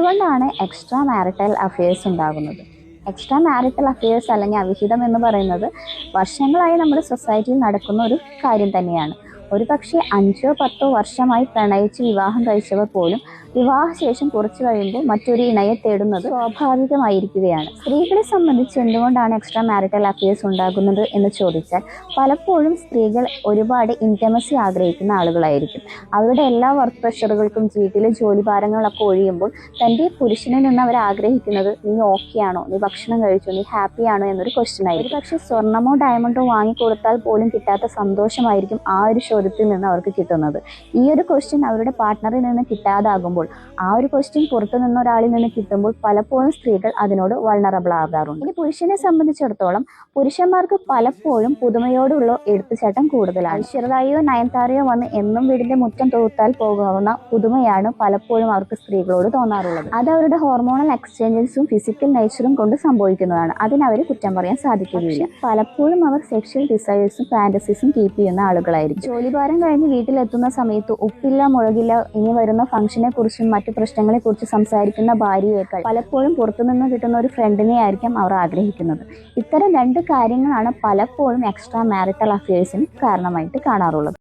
എന്തുകൊണ്ടാണ് extra marital affairs ഉണ്ടാകുന്നത്? Extra marital affairs അല്ലെങ്കിൽ അവിഹിതം എന്ന് പറയുന്നത് വർഷങ്ങളായി നമ്മുടെ സൊസൈറ്റിയിൽ നടക്കുന്ന ഒരു കാര്യം തന്നെയാണ്. ഒരു പക്ഷേ അഞ്ചോ പത്തോ വർഷമായി പ്രണയിച്ച് വിവാഹം കഴിച്ചവർ പോലും വിവാഹശേഷം കുറച്ചു കഴിയുമ്പോൾ മറ്റൊരു ഇണയെ തേടുന്നത് സ്വാഭാവികമായിരിക്കുകയാണ്. സ്ത്രീകളെ സംബന്ധിച്ച് എന്തുകൊണ്ടാണ് എക്സ്ട്രാ മാരിറ്റൽ അഫയേഴ്സ് ഉണ്ടാകുന്നത് എന്ന് ചോദിച്ചാൽ പലപ്പോഴും സ്ത്രീകൾ ഒരുപാട് ഇന്റമസി ആഗ്രഹിക്കുന്ന ആളുകളായിരിക്കും. അവരുടെ എല്ലാ വർക്ക് പ്രഷറുകൾക്കും വീട്ടിലെ ജോലി ഭാരങ്ങളൊക്കെ ഒഴിയുമ്പോൾ തന്റെ പുരുഷനിൽ നിന്ന് അവർ ആഗ്രഹിക്കുന്നത് നീ ഓക്കെ ആണോ? നീ ഭക്ഷണം കഴിച്ചോ? നീ ഹാപ്പി ആണോ? എന്നൊരു ക്വസ്റ്റ്യൻ ആയിരിക്കും. പക്ഷേ സ്വർണമോ ഡയമണ്ടോ വാങ്ങിക്കൊടുത്താൽ പോലും കിട്ടാത്ത സന്തോഷമായിരിക്കും ആ ഒരു ചോദ്യത്തിൽ നിന്ന് അവർക്ക് കിട്ടുന്നത്. ഈ ഒരു ക്വസ്റ്റ്യൻ അവരുടെ പാർട്ട്ണറിൽ നിന്ന് കിട്ടാതാകുമ്പോൾ ആ ഒരു ക്വസ്റ്റ്യൻ പുറത്തു നിന്ന് ഒരാളിൽ നിന്ന് കിട്ടുമ്പോൾ പലപ്പോഴും സ്ത്രീകൾ അതിനോട് വൾണറബിൾ ആകാറുണ്ട്. ഇനി പുരുഷനെ സംബന്ധിച്ചിടത്തോളം പുരുഷന്മാർക്ക് പലപ്പോഴും പുതുമയോടുള്ള എടുത്തുചാട്ടം കൂടുതലാണ്. ചെറുതായോ നയൻതാരയോ വന്ന് എന്നും വീടിന്റെ മുറ്റം തൂത്താൽ പോകാവുന്ന പുതുമയാണ് പലപ്പോഴും അവർക്ക് സ്ത്രീകളോട് തോന്നാറുള്ളത്. അത് അവരുടെ ഹോർമോണൽ എക്സ്ചേഞ്ചസും ഫിസിക്കൽ നേച്ചറും കൊണ്ട് സംഭവിക്കുന്നതാണ്. അതിനവർ കുറ്റം പറയാൻ സാധിക്കുകയില്ല. പലപ്പോഴും അവർ സെക്ഷൽ ഡിസൈസും ഫാന്റസീസും കീപ്പ് ചെയ്യുന്ന ആളുകളായിരിക്കും. ജോലിഭാരം കഴിഞ്ഞ് വീട്ടിലെത്തുന്ന സമയത്ത് ഉപ്പില്ല മുളകില്ല ഇനി വരുന്ന ഫംഗ്ഷനെ കുറിച്ചും മറ്റു പ്രശ്നങ്ങളെ കുറിച്ച് സംസാരിക്കുന്ന ഭാര്യയേക്കാൾ പലപ്പോഴും പുറത്തുനിന്ന് കിട്ടുന്ന ഒരു ഫ്രണ്ടിനെ ആയിരിക്കും അവർ ആഗ്രഹിക്കുന്നത്. ഇത്തരം രണ്ട് കാര്യങ്ങളാണ് പലപ്പോഴും എക്സ്ട്രാ മാരിറ്റൽ അഫയേഴ്സിന് കാരണമായിട്ട് കാണാറുള്ളത്.